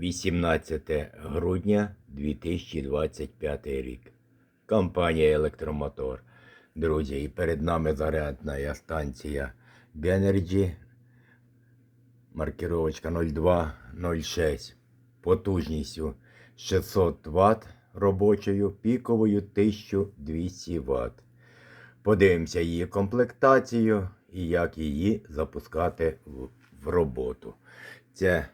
18 грудня 2025 рік. Компанія Електромотор. Друзі, і перед нами зарядна станція Бенерджі. Маркировочка 0206. Потужністю 600 Вт робочою, піковою 1200 Вт. Подивимося її комплектацію і як її запускати в, в роботу. Це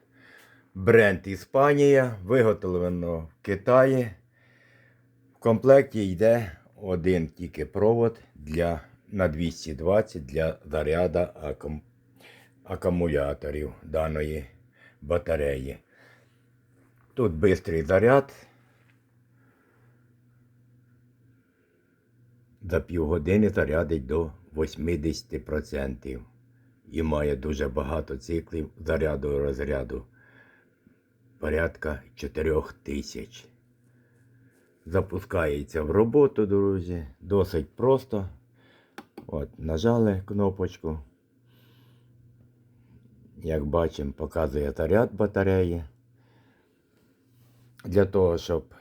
бренд Іспанія, виготовлено в Китаї. В комплекті йде один тільки провод для, на 220 для заряду акум, акумуляторів даної батареї. Тут швидкий заряд. За півгодини зарядить до 80% і має дуже багато циклів заряду і розряду. Порядка 4000. Запускається в роботу, друзі. Досить просто. От, нажали кнопочку. Як бачимо, показує заряд батареї. Для того, щоб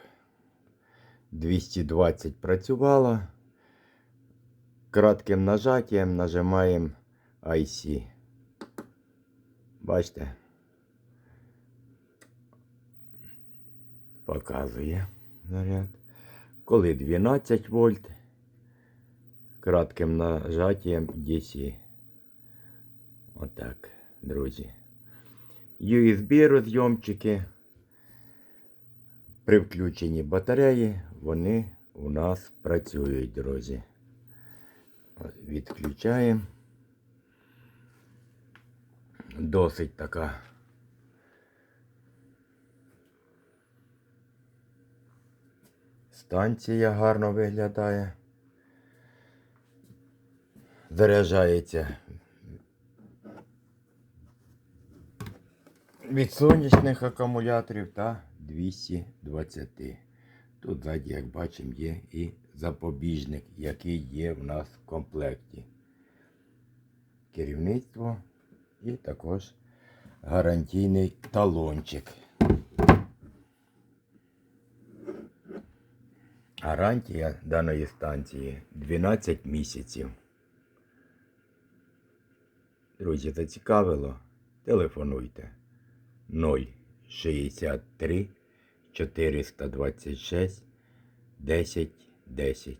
220 працювало, кратким нажаттям нажимаємо IC. Бачите? Показує заряд. Коли 12 вольт, кратким нажаттям DC. Отак, друзі. USB розйомчики. При включенні батареї вони у нас працюють, друзі. Відключаємо. Досить така. Станція гарно виглядає. Заряджається від сонячних акумуляторів та 220. Тут як бачимо, є і запобіжник, який є в нас в комплекті. Керівництво і також гарантійний талончик. Гарантія даної станції 12 місяців. Друзі, зацікавило? Телефонуйте 063 426 10 10.